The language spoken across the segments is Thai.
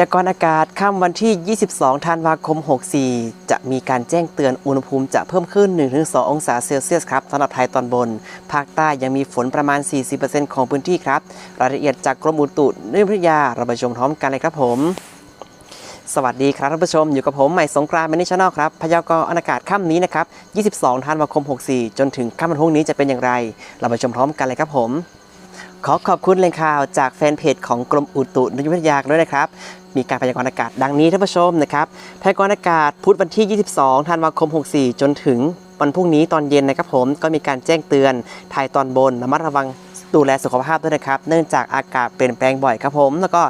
ยากรณ์อากาศค่ำวันที่ 22 ธันวาคม 64 จะมีการแจ้งเตือนอุณหภูมิจะเพิ่มขึ้น 1-2 องศาเซลเซียสครับสำหรับไทยตอนบน ภาคใต้ยังมีฝนประมาณ 40%ของพื้นที่ครับ รายละเอียดจากกรมอุตุนิยมวิทยาเราไปชมพร้อมกันเลยครับผม สวัสดีครับท่านผู้ชม อยู่กับผมใหม่สงกรานต์แมนิชแนลครับพยากรณ์อากาศค่ำนี้นะครับ 22 ธันวาคม 64 จนถึงค่ำวันพรุ่งนี้จะเป็นอย่างไร เราไปชมพร้อมกันเลยครับผม ขอขอบคุณแหล่งข่าวจากแฟนเพจของกรมอุตุนิยมวิทยาด้วยนะครับ มีการพยากรณ์อากาศดังนี้ท่านผู้ชมนะครับพยากรณ์อากาศพุธวันที่ 22 ธันวาคม 64 จนถึงวันพรุ่งนี้ตอนเย็นนะครับผมก็มีการแจ้งเตือนไทยตอนบนระมัดระวังดูแลสุขภาพด้วยนะครับ เนื่องจากอากาศเปลี่ยนแปลงบ่อยครับผม แล้วก็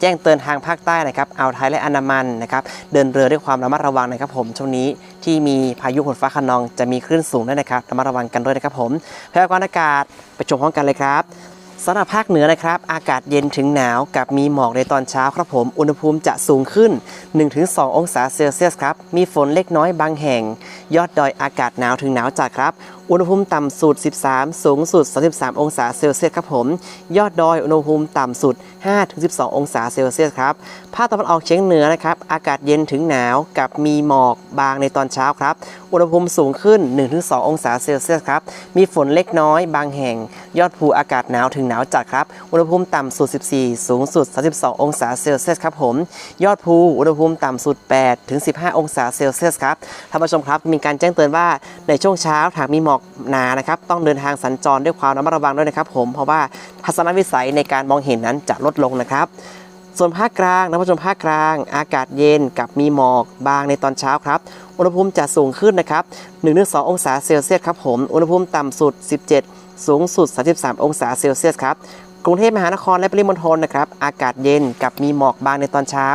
แจ้งเตือนทางภาคใต้นะครับอ่าวไทยและอันดามันนะครับเดินเรือด้วยความระมัดระวังนะครับผมช่วงนี้ที่มีพายุฝนฟ้าคะนองจะมีคลื่นสูงด้วยนะครับระมัดระวังกันด้วยนะครับผมพยากรณ์อากาศไปชมพร้อมกันเลยครับ สำหรับภาคเหนือนะครับ อากาศเย็นถึงหนาวกับมีหมอกในตอนเช้าครับผม อุณหภูมิจะสูงขึ้น 1-2 องศาเซลเซียสครับ มีฝนเล็กน้อยบางแห่ง ยอดดอยอากาศหนาวถึงหนาวจัดครับ อุณหภูมิต่ำสุด 13 สูงสุด 33 องศาเซลเซียสครับผม ยอดดอยอุณหภูมิต่ำสุด 5-12 องศาเซลเซียสครับ ภาคตะวันออกเฉียงเหนือนะครับ อากาศเย็นถึงหนาวกับมีหมอกบางในตอนเช้าครับ อุณหภูมิสูงขึ้น 1-2 องศาเซลเซียสครับ มีฝนเล็กน้อยบางแห่ง ยอดภูอากาศหนาวถึงหนาวจัดครับ อุณหภูมิต่ำสุด 14 สูงสุด 32 องศาเซลเซียสครับผม ยอดภูอุณหภูมิต่ำสุด8ถึง15 องศาเซลเซียสครับ ท่านผู้ชมครับ มีการแจ้งเตือนว่าในช่วงเช้าหากมีหมอกหนานะครับ ต้องเดินทางสัญจรด้วยความระมัดระวังด้วยนะครับ ผมเพราะว่าทัศนวิสัยในการมองเห็นนั้นจะลดลงนะครับ ส่วนภาคกลางท่านผู้ชมภาคกลาง อากาศเย็นกับมีหมอกบางในตอนเช้าครับ อุณหภูมิจะสูงขึ้นนะครับ1-2องศาเซลเซียสครับผมอุณหภูมิต่ำสุด 17 สูงสุด 33 องศาเซลเซียสครับกรุงเทพมหานครและปริมณฑลนะครับ อากาศเย็นกับมีหมอกบางในตอนเช้า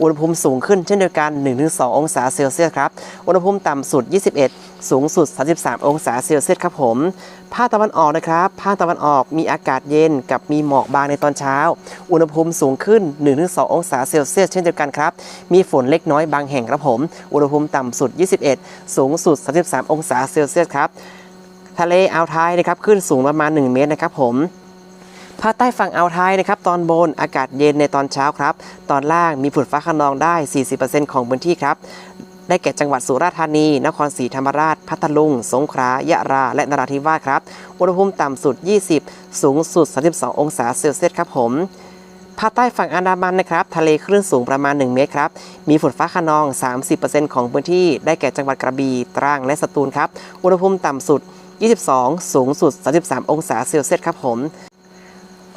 อุณหภูมิสูงขึ้นเช่นเดียวกัน 1-2 องศาเซลเซียสครับ อุณหภูมิต่ำสุด 21 สูงสุด 33 องศาเซลเซียสครับผม ภาคตะวันออกนะครับ ภาคตะวันออกมีอากาศเย็นกับมีหมอกบางในตอนเช้า อุณหภูมิสูงขึ้น 1-2 องศาเซลเซียสเช่นเดียวกันครับ มีฝนเล็กน้อยบางแห่งครับผม อุณหภูมิต่ำสุด 21 สูงสุด 33 องศาเซลเซียสครับ ทะเลอ่าวไทยนะครับขึ้นสูงประมาณ 1 เมตรนะครับผมภาคใต้ฝั่งอ่าวไทยนะครับตอนบนอากาศเย็นในตอนเช้าครับ ตอนล่างมีฝนฟ้าขนองได้ 40%ของพื้นที่ครับ ได้แก่จังหวัดสุราษฎร์ธานี นครศรีธรรมราช พัทลุง สงขลา ยะรา และนราธิวาสครับ อุณหภูมิต่ำสุด 20 สูงสุด 32 องศาเซลเซียสครับผมภาคใต้ฝั่งอันดามันนะครับทะเลคลื่นสูงประมาณ 1 เมตรครับ มีฝนฟ้าขนอง 30%ของพื้นที่ได้แก่จังหวัดกระบี่ตรังและสตูลครับ อุณหภูมิต่ำสุด 22 สูงสุด 33 องศาเซลเซียสครับผม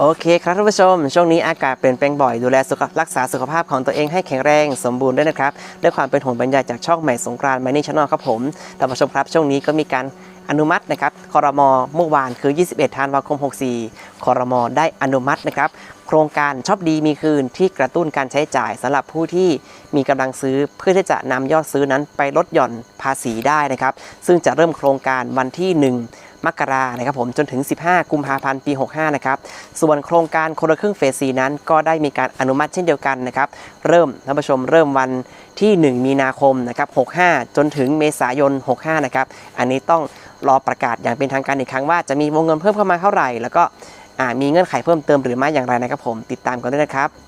โอเคครับท่านผู้ชม ช่วงนี้อากาศเปลี่ยนแปลงบ่อยดูแลสุขรักษาสุขภาพของตัวเองให้แข็งแรงสมบูรณ์ด้วยนะครับ ด้วยความเป็นห่วงบรรยายจากช่องใหม่สงกรานต์มานี่ช n น l ครับผมท่านผู้ชมครับ ช่วงนี้ก็มีการอนุมัตินะครับคอรมอเมื่อวานคือ 21ธันวาคม 64คอรมอได้อนุมัตินะครับโครงการชอปดีมีคืนที่กระตุ้นการใช้จ่ายสำหรับผู้ที่มีกำลังซื้อเพื่อที่จะนำยอดซื้อนั้นไปลดหย่อนภาษีได้นะครับ ซึ่งจะเริ่มโครงการวันที่ 1 มกรานะครับผมจนถึง 15 กุมภาพันธ์ปี 65 นะครับส่วนโครงการคนละครึ่งเฟสซีนั้น ก็ได้มีการอนุมัติเช่นเดียวกันนะครับเริ่มท่านผู้ชมเริ่มวันที่ 1 มีนาคมนะครับ65 จนถึงเมษายน 65 นะครับอันนี้ต้องรอประกาศอย่างเป็นทางการอีกครั้งว่าจะมีวงเงินเพิ่มเข้ามาเท่าไหร่ แล้วก็มีเงื่อนไขเพิ่มเติมหรือไม่อย่างไรนะครับผมติดตามกันด้วยนะครับ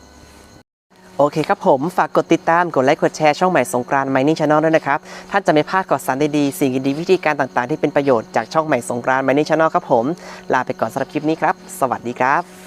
โอเคครับผม ฝากกดติดตาม กดไลค์ กดแชร์ช่องใหม่สงกรานต์ไมนิ่งชาแนลด้วยนะครับ ท่านจะไม่พลาดข่าวสารดีๆสิ่งดีๆวิธีการต่างๆ ที่เป็นประโยชน์จากช่องใหม่สงกรานต์ไมนิ่งชาแนลครับผม ลาไปก่อนสำหรับคลิปนี้ครับ สวัสดีครับ